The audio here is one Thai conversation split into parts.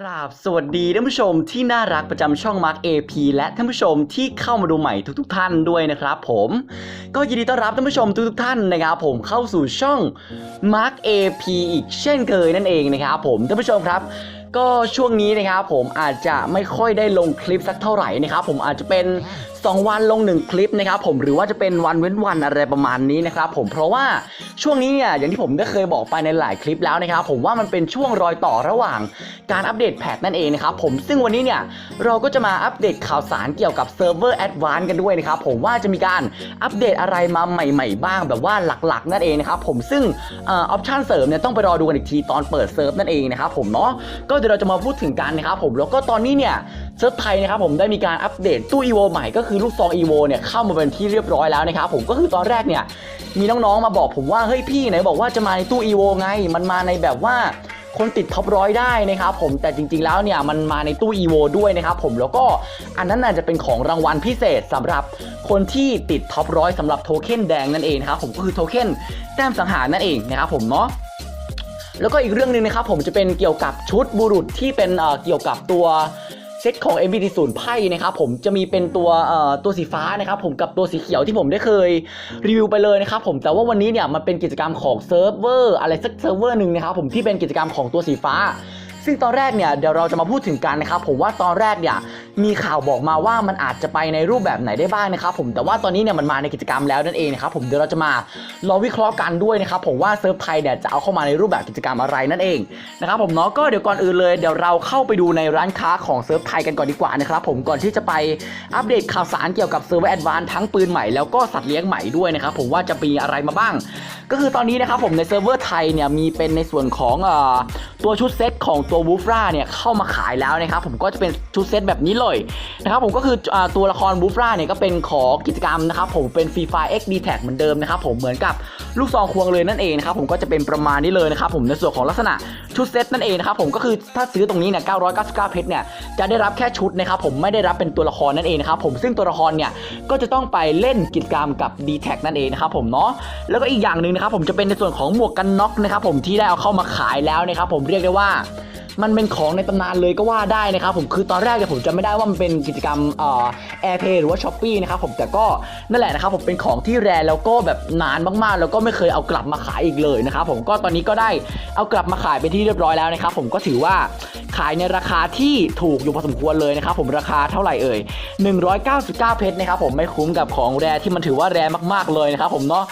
กราบสวัสดีท่านผู้ชมที่น่ารักประจำช่อง Mark AP และท่านผู้ชมที่เข้ามาดูใหม่ทุกๆท่านด้วยนะครับผมก็ยินดีต้อนรับท่านผู้ชมทุกๆท่านนะครับผมเข้าสู่ช่อง Mark AP อีกเช่นเคยนั่นเองนะครับผมท่านผู้ชมครับ ก็ช่วงนี้นะครับผมอาจจะไม่ค่อยได้ลงคลิปสักเท่าไหร่นะครับผมอาจจะเป็น 2 วันลง 1 คลิปนะครับผมหรือว่าจะเป็นวันเว้นวันอะไรประมาณนี้นะครับผมเพราะว่าช่วงนี้เนี่ยอย่างที่ผมได้เคยบอกไปในหลายคลิปแล้วนะครับผมว่ามันเป็นช่วงรอยต่อระหว่างการอัปเดตแพทนั่นเองนะครับผมซึ่งวันนี้เนี่ยเราก็จะมาอัปเดตข่าวสารเกี่ยวกับเซิร์ฟเวอร์แอดวานซ์กันด้วยนะครับผมว่าจะมีการอัปเดตอะไรมาใหม่ ๆ บ้างแบบว่าหลักๆ นั่นเองนะครับผมซึ่งออปชันเสริมเนี่ยต้องไปรอดูกันอีกทีตอนเปิดเซิร์ฟนั่นเองนะครับผมเนาะก็เดี๋ยวเราจะมาพูดถึงกันนะครับผมแล้วก็ตอนนี้เนี่ย เซิร์ฟไทยนะครับผมได้มีการอัปเดตตู้ EVO ใหม่ก็คือลูกซอง EVO เนี่ยเข้ามาเป็นที่เรียบร้อยแล้วนะครับผมก็คือตอนแรกเนี่ยมีน้องๆมาบอกผมว่าเฮ้ยพี่ไหนบอกว่าจะมาในตู้ EVO ไง มันมาในแบบว่าคนติดท็อปร้อยได้นะครับผมแต่จริงๆแล้วเนี่ยมันมาในตู้ EVO ด้วยนะครับผมแล้วก็อันนั้นน่าจะเป็นของรางวัลพิเศษสำหรับคนที่ติดท็อปร้อยสำหรับโทเค็นแดงนั่นเองนะครับผมก็คือโทเค็นแต้มสังหารนั่นเองนะครับผมเนาะแล้วก็อีกเรื่องหนึ่งนะครับผมจะเป็นเกี่ยวกับชุดบุรุษที่เป็นเกี่ยวกับตัว เซตของ MBT ศูนย์ไพ่นะครับผมจะมีเป็นตัวเอ่อตัวสีฟ้านะครับผมกับตัวสีเขียวที่ผมได้เคยรีวิวไปเลยนะครับผมแต่ว่าวันนี้เนี่ยมันเป็นกิจกรรมของเซิร์ฟเวอร์อะไรสักเซิร์ฟเวอร์หนึ่งนะครับผมที่เป็นกิจกรรมของตัวสีฟ้า ซึ่งตอนแรกเนี่ยเดี๋ยวเราจะมาพูดถึงกันนะครับผมว่าตอนแรกเนี่ย มีข่าวบอกมาว่ามันอาจจะไปในรูปแบบไหนได้บ้างนะครับผมแต่ว่าตอนนี้เนี่ยมันมาในกิจกรรมแล้วนั่นเองนะครับผมเดี๋ยวเราจะมาลองวิเคราะห์กันด้วยนะครับผมว่าเซิร์ฟไทยเนี่ยจะเอาเข้ามาในรูปแบบกิจกรรมอะไรนั่นเองนะครับผมเนาะก็เดี๋ยวก่อนอื่นเลยเดี๋ยวเราเข้าไปดูในร้านค้าของเซิร์ฟไทยกันก่อนดีกว่านะครับผมก่อนที่จะไปอัปเดตข่าวสารเกี่ยวกับเซิร์ฟแอดวานทั้งปืนใหม่แล้วก็สัตว์เลี้ยงใหม่ด้วยนะครับผมว่าจะมีอะไรมาบ้าง ก็คือตอนนี้นะครับผมในเซิร์ฟเวอร์ไทยเนี่ยมีเป็นในส่วนของอตัวชุดเซตของตัววูฟราเนี่ยเข้ามาขายแล้วนะครับผมก็จะเป็นชุดเซตแบบนี้เลยนะครับผมก็คืออตัวละครวูฟราเนี่ยก็เป็นของกิจกรรมนะครับผมเป็นฟรีไฟ X d t a g เหมือนเดิมนะครับผมเหมือนกับลูกซองควงเลยนั่นเองนะครับผมก็จะเป็นประมาณนี้เลยนะครับผมในส่วนของลักษณะชุดเซตนั่นเองนะครับผมก็คือถ้าซื้อตรงนี้เนี่ย999เพชรเนี่ยจะได้รับแค่ชุดนะครับผมไม่ได้รับเป็นตัวละครนั่นเองนะครับผมซึ่งตัวละครเนี่ยก็จะต้องไปเล่นกิจกรรมกับ d t a g นั่นเองนะครับผมเนาะแล้วก็อีกอย่างหนึ่งนะครับผมจะเป็นในส่วนของหมวกกันน็อกนะครับผมที่ได้เอาเข้ามาขายแล้วนะครับผมเรียกได้ว่า มันเป็นของในตำนานเลยก็ว่าได้นะครับผมคือตอนแรกเนี่ยผมจะไม่ได้ว่ามันเป็นกิจกรรมเอ่อแอร์เพย์หรือว่าช้อปปี้นะครับผมแต่ก็นั่นแหละนะครับผมเป็นของที่แรแล้วก็แบบนานมากๆ แล้วก็ไม่เคยเอากลับมาขายอีกเลยนะครับผมก็ตอนนี้ก็ได้เอากลับมาขายเป็นที่เรียบร้อยแล้วนะครับผมก็ถือว่าขายในราคาที่ถูกอยู่พอสมควรเลยนะครับผมราคาเท่าไหร่เอ่ย199 เพชรนะครับผมไม่คุ้มกับของแรที่มันถือว่าแรมากๆเลยนะครับผมเนาะ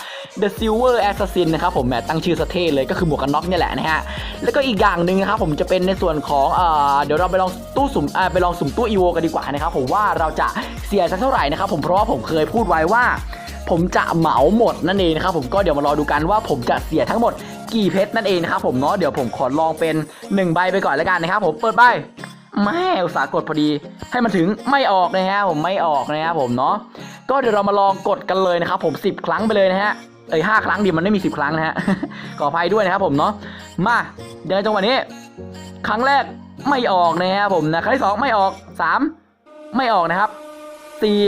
The Silver Assassin นะครับผมแหมตั้งชื่อสเท่เลยก็คือหมวกกันน็อกเนี่ยแหละนะฮะแล้วก็อีกอย่างหนึ่งนะครับผมจะเป็นในส่วนของเอ่อเดี๋ยวเราไปลองตู้สุ่มอ่าไปลองสุ่มตู้ EVO กันดีกว่านะครับผมว่าเราจะเสียสักเท่าไหร่นะครับผมเพราะว่าผมเคยพูดไว้ว่า ผมจะเหมาหมดนั่นเองนะครับผมก็เดี๋ยวมารอดูกันว่าผมจะเสียทั้งหมดกี่เพชรนั่นเองนะครับผมเนาะเดี๋ยวผมขอลองเป็น1ใบไปก่อนแล้วกันนะครับผมเปิดใบแม่อุตสาหกดพอดี ให้มันถึงไม่ออกนะฮะผมไม่ออกนะครับผมเนาะก็เดี๋ยวเรามาลองกดกันเลยนะครับผม 10 ครั้งไปเลยนะฮะ เอ้ยห้าครั้งดิมันไม่มี10ครั้งนะฮะ ขออภัยด้วยนะครับผมเนาะ มาเดี๋ยวจังหวะนี้ ครั้งแรกไม่ออกนะครับผมนะครั้งที่สองไม่ออกสามไม่ออกนะครับสี่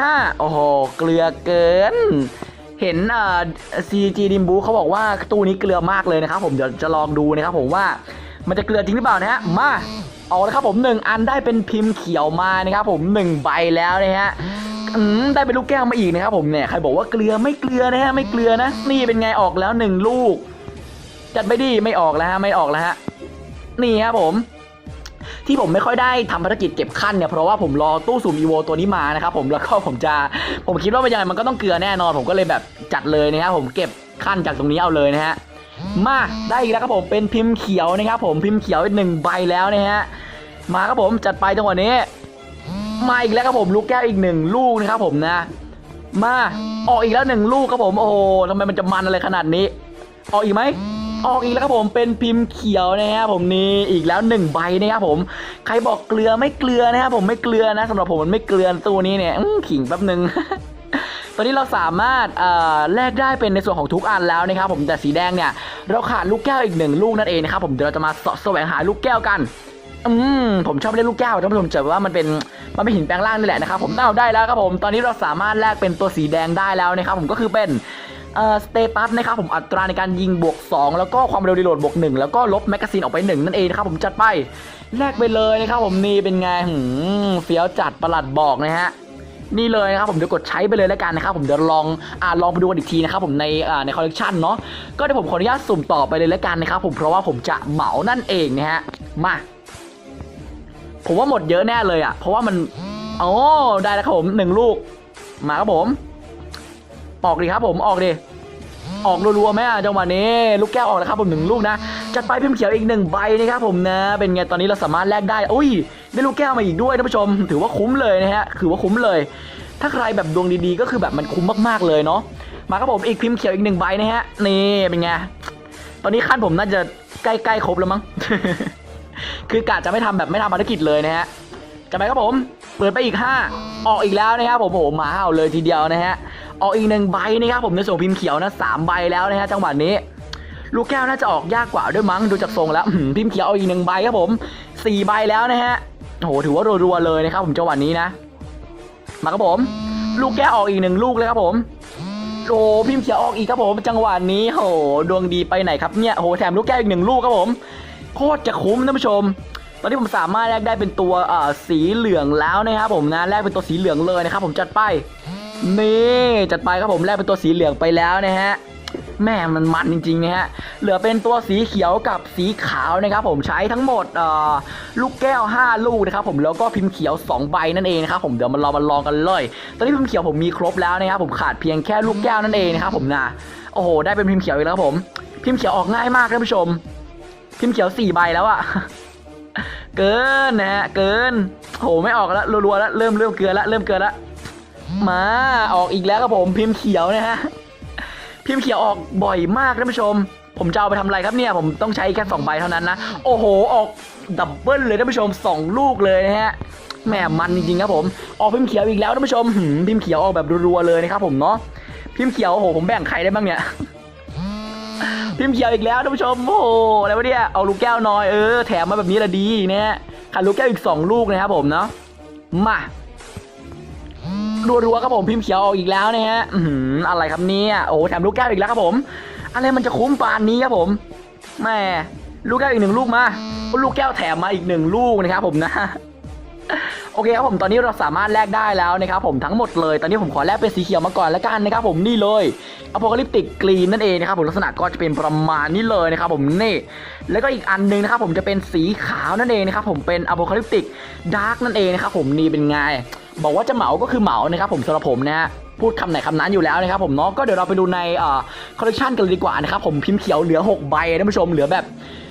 ห้าโอ้โห เกลือเกิน เห็นเอ่อซีจีดิมบูเขาบอกว่าตู้นี้เกลือมากเลยนะครับผมเดี๋ยวจะลองดูนะครับผมว่ามันจะเกลือจริงหรือเปล่านะฮะ มาออกแล้วครับผมหนึ่งอันได้เป็นพิมพ์เขียวมานะครับผมหนึ่งใบแล้วนะฮะ อืมได้เป็นลูกแก้วมาอีกนะครับผมเนี่ยใครบอกว่าเกลือไม่เกลือนะฮะไม่เกลือนะ นี่เป็นไงออกแล้วหนึ่งลูก จัดไปดิไม่ออกแล้วฮะไม่ออกแล้วฮะนี่ครับผมที่ผมไม่ค่อยได้ทำภารกิจเก็บขั้นเนี่ยเพราะว่าผมรอตู้สุ่มอีโวตัวนี้มานะครับผมแล้วก็ผมจะผมคิดว่าเป็นยังไงมันก็ต้องเกลือแน่นอน ผมก็เลยแบบจัดเลยนะครับผมเก็บขั้นจากตรงนี้เอาเลยนะฮะมาได้อีกแล้วครับผมเป็นพิมพ์เขียวนะครับผมพิมพ์เขียวหนึ่งใบแล้วนะฮะมาครับผมจัดไปจังหวะนี้ มาอีกแล้วครับผมลูกแก้วอีกหนึ่งลูกนะครับผมนะ มาออกอีกแล้วหนึ่งลูกครับผมโอ้โหทำไมมันจะมันอะไรขนาดนี้ ออกอีกไหมออกอีกแล้วครับผมเป็นพิมพ์เขียวนะครับผมนี่อีกแล้วหนึ่งใบนะครับผมใครบอกเกลือไม่เกลือนะครับผมไม่เกลือนะสำหรับผมมันไม่เกลือตัวนี้เนี่ยอื้อขิงแป๊บหนึ่งตอนนี้เราสามารถเอ่อแลกได้เป็นในส่วนของทุกอันแล้วนะครับผมแต่สีแดงเนี่ย เราขาดลูกแก้วอีกหนึ่งลูกนั่นเองนะครับผมเดี๋ยวเราจะมาเสาะแสวงหาลูกแก้วกัน อืมผมชอบเล่นลูกแก้วท่านผู้ชมจะว่ามันเป็น มันเป็นหินแปลงร่างนี่แหละนะครับผมเอาได้แล้วครับผมตอนนี้เราสามารถแลกเป็นตัวสีแดงได้แล้วนะครับผมก็คือเป็นเอ่อสเตตัสนะครับผมอัตราในการยิงบวก 2 แล้วก็ความเร็วรีโหลดบวก 1 แล้วก็ลบแมกกาซีนออกไป 1 นั่นเองนะครับผมจัดไปแลกไปเลยนะครับผมนี่เป็นไงหืมเฟี้ยวจัดประหลัดบอกนะฮะนี่เลยนะครับผมเดี๋ยวกดใช้ไปเลยแล้วกันนะครับผมเดี๋ยวลองอ่าลองไปดูกันอีกทีนะครับผมในอ่าในคอลเลกชันเนาะก็เดี๋ยวผมขออนุญาตสุ่มต่อไปเลยแล้วกันนะครับผมเพราะว่าผมจะเหมานั่นเองนะฮะมา ผมว่าหมดเยอะแน่เลยอะ เพราะว่ามันโอ้ได้แล้วครับผมหนึ่งลูก มาครับผม ออกดิครับผมออกดิออกรัวๆไหมอะจังหวะนี้ ลูกแก้วออกแล้วครับผมหนึ่งลูกนะจัดไปพิมพ์เขียวอีกหนึ่งใบนะครับผมนะ เป็นไงตอนนี้เราสามารถแลกได้อุ้ย ได้ลูกแก้วมาอีกด้วยท่านผู้ชม ถือว่าคุ้มเลยนะฮะถือว่าคุ้มเลย ถ้าใครแบบดวงดีๆ ก็คือแบบมันคุ้มมากๆเลยเนาะมาครับผมอีกพิมพ์เขียวอีกหนึ่งใบนะฮะนี่เป็นไงตอนนี้ขั้นผมน่าจะใกล้ๆครบแล้วมั้ง คือกะจะไม่ทำแบบไม่ทำภารกิจเลยนะฮะจะไปครับผม เปิดไปอีก 5 ออกอีกแล้วนะครับผมโอ้โหมาเห่าเลยทีเดียวนะฮะออกอีกหนึ่งใบนะครับผมในส่วนพิมพ์เขียวนะสามใบแล้วนะฮะจังหวะนี้ลูกแก้วน่าจะออกยากกว่าด้วยมั้งดูจากทรงแล้วพิมพ์เขียวเอาอีกหนึ่งใบครับผมสี่ใบแล้วนะฮะโอ้โหถือว่ารัวๆเลยนะครับผมจังหวะนี้นะ มาครับผม ลูกแก้วออกอีกหนึ่งลูกเลยครับผมโอ้พิมพ์เขียวออกอีกครับผม จังหวะนี้โหดวงดีไปไหนครับเนี่ยโหแถมลูกแก้วอีกหนึ่งลูกครับผม โคตรจะคุ้มท่านผู้ชม ตอนนี้ผมสามารถแลกได้เป็นตัวอ่าสีเหลืองแล้วนะครับผมนะแลกเป็นตัวสีเหลืองเลยนะครับผมจัดไปนี่จัดไปครับผมแลกเป็นตัวสีเหลืองไปแล้วนะฮะแม่มันมันจริงๆนะฮะ เหลือเป็นตัวสีเขียวกับสีขาวนะครับผมใช้ทั้งหมดอ่าลูกแก้ว 5 ลูกนะครับผมแล้วก็พิมพ์เขียว 2 ใบนั่นเองนะครับผมเดี๋ยวมาลองมาลองกันเลย ตอนนี้พิมพ์เขียวผมมีครบแล้วนะครับผมขาดเพียงแค่ลูกแก้วนั่นเองนะครับผมนะโอ้โหได้เป็นพิมพ์เขียวอีกแล้วครับผม พิมพ์เขียวออกง่ายมากท่านผู้ชม พิมพ์เขียวสี่ใบแล้วอะเกินนะฮะเกินโหไม่ออกแล้วรัวๆแล้วเริ่มเริ่มเกินแล้วเริ่มเกินแล้วมาออกอีกแล้วครับผมพิมพ์เขียวนะฮะพิมพ์เขียวออกบ่อยมากท่านผู้ชม ผมจะเอาไปทำอะไรครับเนี่ย ผมต้องใช้แค่สองใบเท่านั้นนะโอ้โหออกดับเบิลเลยท่านผู้ชมสองลูกเลยนะฮะแหมมันจริงๆครับผมออกพิมพ์เขียวอีกแล้วท่านผู้ชมหืมพิมพ์เขียวออกแบบรัวๆเลยนะครับผมเนาะพิมพ์เขียวโอ้โหผมแบ่งใครได้บ้างเนี่ย พิมพ์เขียวอีกแล้วท่านผู้ชมโอ้โหอะไรวะเนี่ยเอาลูกแก้วน้อยเออแถมมาแบบนี้ละดีเนี่ยขาดลูกแก้วอีก 2 ลูกนะครับผมเนาะมารัวๆครับผมพิมพ์เขียวออกอีกแล้วนะฮะอื้อะไรครับเนี่ยโอ้แถมลูกแก้วอีกแล้วครับผม อะไรมันจะคุ้มปานนี้ครับผมแม่ลูกแก้วอีกหนึ่งลูกมาลูกแก้วแถมมาอีกหนึ่งลูกนะครับผมนะ โอเคครับผมตอนนี้เราสามารถแลกได้แล้วนะครับผมทั้งหมดเลย ตอนนี้ผมขอแลกเป็นสีเขียวมาก่อนแล้วกันนะครับผมนี่เลยอโพคาลิปติกกรีนนั่นเองนะครับผมลักษณะก็จะเป็นประมาณนี้เลยนะครับผมนี่ แล้วก็อีกอันหนึงนะครับผมจะเป็นสีขาวนั่นเองนะครับผมเป็นอโพคาลิปติกดาร์กนั่นเองนะครับผมนี่เป็นไงบอกว่าจะเหมาก็คือเหมานะครับผมสำหรับผมนะฮะพูดคำไหนคำนั้นอยู่แล้วนะครับผมเนาะก็เดี๋ยวเราไปดูในเอ่อคอลเลคชันกันเลยดีกว่านะครับผมพิมพ์เขียวเหลือหกใบท่านผู้ชมเหลือแบบ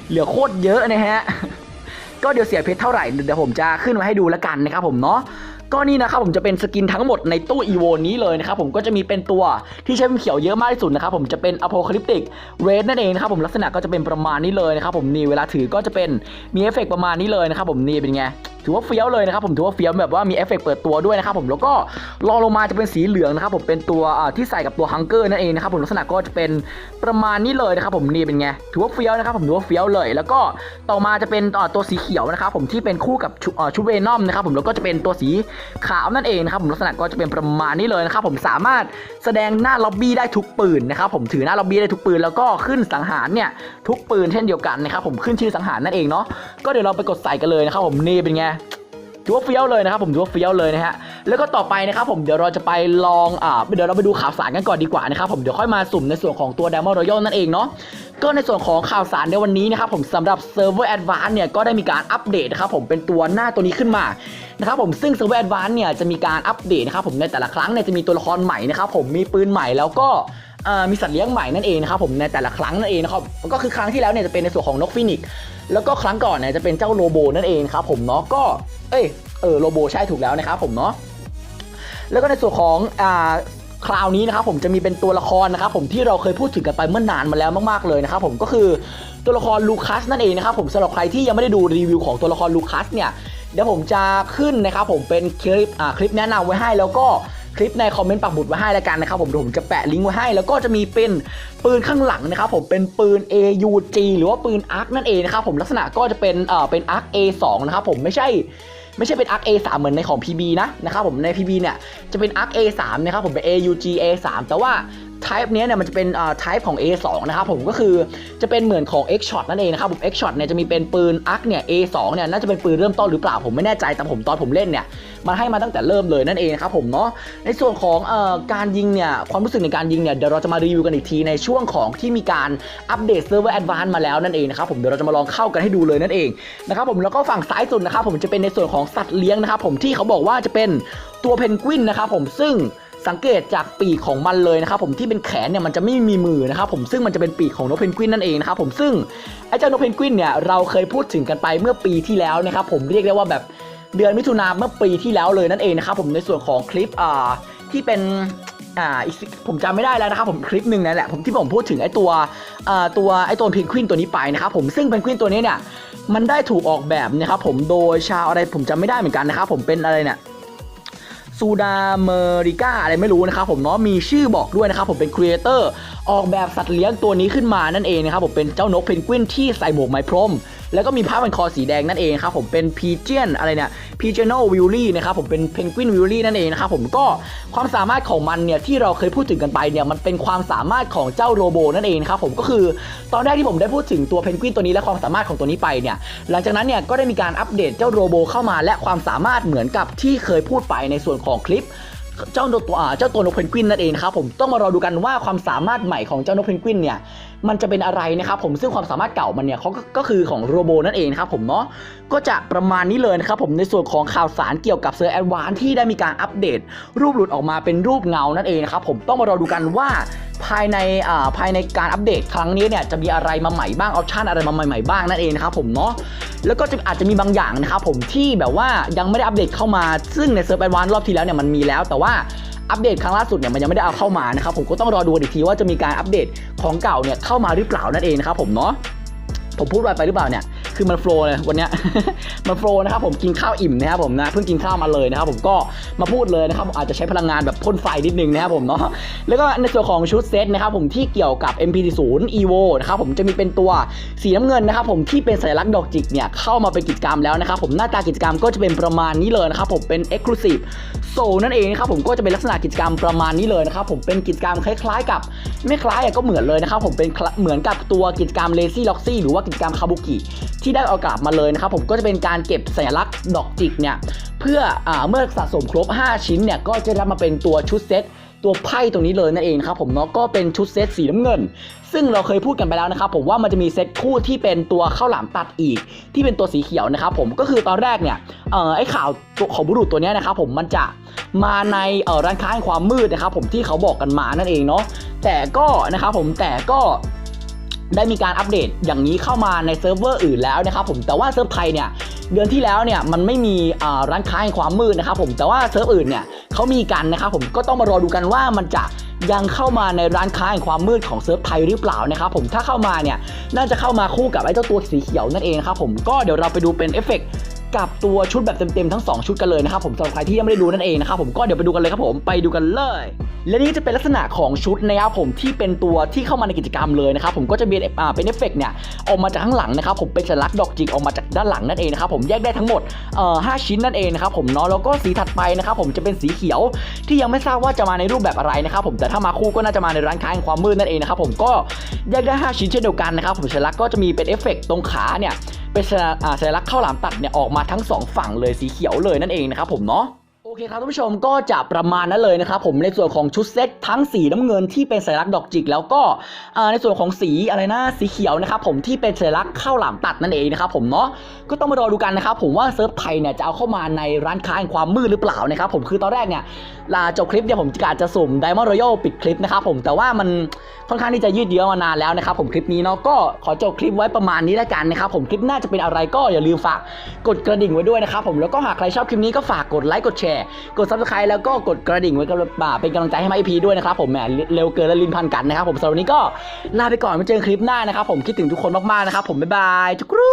เหลือโคตรเยอะนะฮะ ก็เดี๋ยวเสียเพชรเท่าไหร่เดี๋ยวผมจะขึ้นมาให้ดูแล้วกันนะครับผมเนาะก็นี่นะครับผมจะเป็นสกินทั้งหมดในตู้อีโวนี้เลยนะครับผมก็จะมีเป็นตัวที่ใช้เป็นเขียวเยอะมากที่สุดนะครับผมจะเป็นอโพคาลิปติกเรดนั่นเองนะครับผมลักษณะก็จะเป็นประมาณนี้เลยนะครับผมนี่เวลาถือก็จะเป็นมีเอฟเฟกต์ประมาณนี้เลยนะครับผมนี่เป็นไง ถือว่าเฟี้ยวเลยนะครับผมถือว่าเฟี้ยวแบบว่ามีเอฟเฟกต์เปิดตัวด้วยนะครับผมแล้วก็รองลงมาจะเป็นสีเหลืองนะครับผมเป็นตัวที่ใส่กับตัวฮังเกอร์นั่นเองนะครับผมลักษณะก็จะเป็นประมาณนี้เลยนะครับผมนี่เป็นไงถือว่าเฟี้ยวนะครับผมถือว่าเฟี้ยวเลย แล้วก็ต่อมาจะเป็นตัวสีเขียวนะครับผมที่เป็นคู่กับชุชุดเวนอมนะครับผมแล้วก็จะเป็นตัวสีขาวนั่นเองนะครับผมลักษณะก็จะเป็นประมาณนี้เลยนะครับผมสามารถแสดงหน้าล็อบบี้ได้ทุกปืนนะครับผมถือหน้าล็อบบี้ได้ทุกปืนแล้วก็ขึ้นสังหารเนี่ยทุกปืนเช่นเดียวกันนะครับผมขึ้นชื่อสังหารนั่นเองเนาะก็เดี๋ยวเราไปกดใส่กันเลยนะครับผมนี่เป็นไง ถือว่าเฟี้ยวเลยนะครับผมถือว่าเฟี้ยวเลยนะฮะแล้วก็ต่อไปนะครับผมเดี๋ยวเราจะไปลองอ่าเดี๋ยวเราไปดูข่าวสารกันก่อนดีกว่านะครับผมเดี๋ยวค่อยมาสุ่มในส่วนของตัว Diamond Royal นั่นเองเนาะก็ในส่วนของข่าวสารในวันนี้นะครับผมสำหรับ Server Advance เนี่ยก็ได้มีการอัปเดตนะครับผมเป็นตัวหน้าตัวนี้ขึ้นมานะครับผมซึ่ง Server Advance เนี่ยจะมีการอัปเดตนะครับผมในแต่ละครั้งเนี่ยจะมีตัวละครใหม่นะครับผมมีปืนใหม่แล้วก็ มีสัตว์เลี้ยงใหม่นั่นเองนะครับผมในแต่ละครั้งนั่นเองนะครับก็คือครั้งที่แล้วเนี่ยจะเป็นในส่วนของนกฟินิกซ์แล้วก็ครั้งก่อนเนี่ยจะเป็นเจ้าโลโบนั่นเองครับผมเนาะก็เอ้ยเออโลโบใช่ถูกแล้วนะครับผมเนาะแล้วก็ในส่วนของอ่าคราวนี้นะครับผมจะมีเป็นตัวละครนะครับผมที่เราเคยพูดถึงกันไปเมื่อนานมาแล้วมากๆเลยนะครับผมก็คือตัวละครลูคัสนั่นเองนะครับผมสำหรับใครที่ยังไม่ได้ดูรีวิวของตัวละครลูคัสเนี่ยเดี๋ยวผมจะขึ้นนะครับผมเป็นคลิปอ่าคลิปแนะนำไว้ให้แล้วก็ คลิปในคอมเมนต์ปักหมุดไว้ให้แล้วกันนะครับผมเดี๋ยวผมจะแปะลิงก์ไว้ให้ แล้วก็จะมีเป็นปืนข้างหลังนะครับผมเป็นปืน AUG หรือว่าปืนอาร์คนั่นเองนะครับผมลักษณะก็จะเป็นเอ่อเป็นอาร์ค A2 นะครับผมไม่ใช่ไม่ใช่เป็น ARC A3 เหมือนในของ PB นะนะครับผมใน PB เนี่ยจะเป็น ARC A3 นะครับผมเป็น AUG A3 แต่ว่า type เนี้ยเนี่ยมันจะเป็นอ่า type ของ A2 นะครับผมก็คือจะเป็นเหมือนของ X shot นั่นเองนะครับผม X shot เนี่ยจะมีเป็นปืน ARC เนี่ย A2 เนี่ยน่าจะเป็นปืนเริ่มต้นหรือเปล่าผมไม่แน่ใจแต่ผมตอนผมเล่นเนี่ยมันให้มาตั้งแต่เริ่มเลยนั่นเองครับผมเนาะในส่วนของเอ่อการยิงเนี่ยความรู้สึกในการยิงเนี่ยเดี๋ยวเราจะมารีวิวกันอีกทีในช่วงของที่มีการอัปเดตเซิร์ฟเวอร์แอดวานซ์มาแล้วนั่นเองนะครับผมเดี๋ยวเราจะมาลองเข้ากันให้ดูเลยนั่นเองนะครับผมแล้วก็ฝั่งซ้ายสุดนะครับผมจะเป็นในส่วนของสัตว์เลี้ยงนะครับผมที่เขาบอกว่าจะเป็นตัวเพนกวินนะครับผมซึ่ง สังเกตจากปีกของมันเลยนะครับผมที่เป็นแขนเนี่ยมันจะไม่มีมือนะครับผมซึ่งมันจะเป็นปีกของนกเพนกวินนั่นเองนะครับผมซึ่งไอ้เจ้านกเพนกวินเนี่ยเราเคยพูดถึงกันไปเมื่อปีที่แล้วนะครับผมเรียกได้ว่าแบบเดือนมิถุนาเมื่อปีที่แล้วเลยนั่นเองนะครับผมในส่วนของคลิปอ่าที่เป็นอ่าอีกผมจำไม่ได้แล้วนะครับผมคลิปหนึ่งนั่นแหละผมที่ผมพูดถึงไอ้ตัวอ่าตัวไอ้ตัวเพนกวินตัวนี้ไปนะครับผมซึ่งเพนกวินตัวนี้เนี่ยมันได้ถูกออกแบบนะครับผมโดยชาวอะไรผมจำไม่ได้เหมือนกันนะครับผมเป็นอะไรเนี่ย ซูดาเมริกาอะไรไม่รู้นะครับผมเนาะมีชื่อบอกด้วยนะครับผมเป็นครีเอเตอร์ออกแบบสัตว์เลี้ยงตัวนี้ขึ้นมานั่นเองนะครับผมเป็นเจ้านกเพนกวินที่ใส่หมวกไม้พรม แล้วก็มีผ้าพันคอสีแดงนั่นเองครับผมเป็นพีเจียนอะไรเนี่ยพีเจโนวิลลี่นะครับผมเป็นเพนกวินวิลลี่นั่นเองนะครับผมก็ความสามารถของมันเนี่ยที่เราเคยพูดถึงกันไปเนี่ยมันเป็นความสามารถของเจ้าโรโบนั่นเองครับผมก็คือตอนแรกที่ผมได้พูดถึงตัวเพนกวินตัวนี้และความสามารถของตัวนี้ไปเนี่ยหลังจากนั้นเนี่ยก็ได้มีการอัปเดตเจ้าโรโบเข้ามาและความสามารถเหมือนกับที่เคยพูดไปในส่วนของคลิปเจ้าตัวเจ้าตัวนกเพนกวินนั่นเองครับผมต้องมารอดูกันว่าความสามารถใหม่ของเจ้านกเพนกวินเนี่ย มันจะเป็นอะไรนะครับผมซึ่งความสามารถเก่ามันเนี่ยเขาก็คือของโรโบนั่นเองนะครับผมเนาะก็จะประมาณนี้เลยนะครับผมในส่วนของข่าวสารเกี่ยวกับเซอร์แอดวานที่ได้มีการอัปเดต รูปหลุดออกมาเป็นรูปเงานั่นเองนะครับผมต้องมารอดูกันว่าภายในอ่าภายในการอัปเดตครั้งนี้เนี่ยจะมีอะไรมาใหม่บ้างออปชันอะไรมาใหม่ๆบ้างนั่นเองนะครับผมเนาะแล้วก็จะอาจจะมีบางอย่างนะครับผมที่แบบว่ายังไม่ได้อัปเดตเข้ามา ซึ่งในเซิร์ฟแอดวานรอบที่แล้วเนี่ยมันมีแล้วแต่ว่า อัปเดตครั้งล่าสุดเนี่ยมันยังไม่ได้เอาเข้ามานะครับผมก็ต้องรอดูอีกทีว่าจะมีการอัปเดตของเก่าเนี่ยเข้ามาหรือเปล่านั่นเองนะครับผมเนาะผมพูดไปไปหรือเปล่าเนี่ย คือมันโฟล์เลยวันเนี้ยมันโฟล์นะครับผมกินข้าวอิ่มนะครับผมนะเพิ่งกินข้าวมาเลยนะครับผมก็มาพูดเลยนะครับผมอาจจะใช้พลังงานแบบพ่นไฟนิดนึงนะครับผมเนาะแล้วก็ในส่วนของชุดเซตนะครับผมที่เกี่ยวกับ MP40 EVO นะครับผมจะมีเป็นตัวสีน้ำเงินนะครับผมที่เป็นสัญลักษณ์ดอกจิกเนี่ยเข้ามาเป็นกิจกรรมแล้วนะครับผมหน้าตากิจกรรมก็จะเป็นประมาณนี้เลยนะครับผมเป็น Exclusive โซนั่นเองนะครับผมก็จะเป็นลักษณะกิจกรรมประมาณนี้เลยนะครับผมเป็นกิจกรรมคล้ายๆ กับไม่คล้ายก็เหมือนเลยนะครับผมเป็นเหมือนกับตัวกิจกรรม Lazy Loxy หรือว่ากิจกรรมคาบุกิที่ได้เอากลับมาเลยนะครับผมก็จะเป็นการเก็บสัญลักษณ์ดอกจิกเนี่ยเพื่ออเมื่อสะสมครบ 5 ชิ้นเนี่ยก็จะรับมาเป็นตัวชุดเซตตัวไพ่ตรงนี้เลยนั่นเองครับผมเนาะก็เป็นชุดเซตสีน้ำเงิน ซึ่งเราเคยพูดกันไปแล้วนะครับผมว่ามันจะมีเซตคู่ที่เป็นตัวข้าวหลามตัดอีก ที่เป็นตัวสีเขียวนะครับผมก็คือตอนแรกเนี่ยเอ่อไอ้ข่าวตัวของบุรุษตัวนี้นะครับผมมันจะมาในเอ่อร้านค้าแห่งความมืดนะครับผมที่เขาบอกกันมานั่นเองเนาะแต่ก็นะครับผมแต่ก็ ได้มีการอัปเดตอย่างนี้เข้ามาในเซิร์ฟเวอร์อื่นแล้วนะครับผมแต่ว่าเซิร์ฟไทยเนี่ยเดือนที่แล้วเนี่ยมันไม่มีร้านค้าแห่งความมืดนะครับผมแต่ว่าเซิร์ฟอื่นเนี่ยเขามีกันนะครับผมก็ต้องมารอดูกันว่ามันจะยังเข้ามาในร้านค้าแห่งความมืดของเซิร์ฟไทยหรือเปล่านะครับผมถ้าเข้ามาเนี่ยน่าจะเข้ามาคู่กับไอ้เจ้าตัวสีเขียวนั่นเองครับผมก็เดี๋ยวเราไปดูเป็นเอฟเฟกต์กับตัวชุดแบบเต็มๆทั้ง 2 ชุดกันเลยนะครับผมสำหรับใครที่ยังไม่ได้ดูนั่นเองนะครับผมก็เดี๋ยวไปดูกันเลยครับผมไปดูกันเลย และนี่จะเป็นลักษณะของชุดนะครับผมที่เป็นตัวที่เข้ามาในกิจกรรมเลยนะครับผมก็จะมีอ่าเป็นเอฟเฟกเนี่ยออกมาจากข้างหลังนะครับผมเป็นสัญลักษณ์ดอกจิกออกมาจากด้านหลังนั่นเองนะครับผมแยกได้ทั้งหมดเอ่อหชิ้นนั่นเองนะครับผมเนาะแล้วก็สีถัดไปนะครับผมจะเป็นสีเขียว ที่ยังไม่ทราบว่าจะมาในรูปแบบอะไรนะครับผมแต่ถ้ามาคู่ก็น่าจะมาในร้านค้าแห่งความมืดนั่นเองนะครับผมก็แยกได้ 5 ชิ้นเช่นเดียวกันนะครับผมสัญลักษณ์ก็จะมีเป็นเอฟเฟกตรงขาเนี่ยเป็นสัญลักษณ์ข้าวหลามตัดเนี่ยออกมาทั้งสองฝั่งเลยสีเขียวเลยนั่นเองนะครับผมเนาะ โอเคครับท่านผู้ชมก็จะประมาณนั้นเลยนะครับผมในส่วนของชุดเซ็ตทั้งสีน้ำเงินที่เป็นสัญลักษณ์ดอกจิก แล้วก็ในส่วนของสีอะไรนะสีเขียวนะครับผมที่เป็นสัญลักษณ์ข้าวหลามตัดนั่นเองนะครับผมเนาะก็ต้องมารอดูกันนะครับผมว่าเซิร์ฟไทยเนี่ยจะเอาเข้ามาในร้านค้าแห่งความมืดหรือเปล่านะครับผมคือตอนแรกเนี่ยลาจบคลิปเนี่ยผมกะจะสุ่ม Diamond Royal ปิดคลิปนะครับผมแต่ว่ามันค่อนข้างที่จะยืดเยื้อมานานแล้วนะครับผมคลิปนี้เนาะก็ขอจบคลิปไว้ประมาณนี้แล้วกันนะครับผมคลิปหน้าจะเป็นอะไรก็อย่าลืมฝากกดกระดิ่งไว้ด้วยนะครับผมแล้วก็หากใครชอบคลิปนี้ก็ฝากกดไลค์กดแชร์กด subscribe แล้วก็กดกระดิ่งไว้กับบ่าเป็นกำลังใจให้มาอีพีด้วยนะครับผมแหมเร็วเกินและลินพันกันนะครับผมสำหรับวันนี้ก็ลาไปก่อนมาเจอกันคลิปหน้านะครับผมคิดถึงทุกคนมากๆนะครับผมบ๊ายบายจุกรู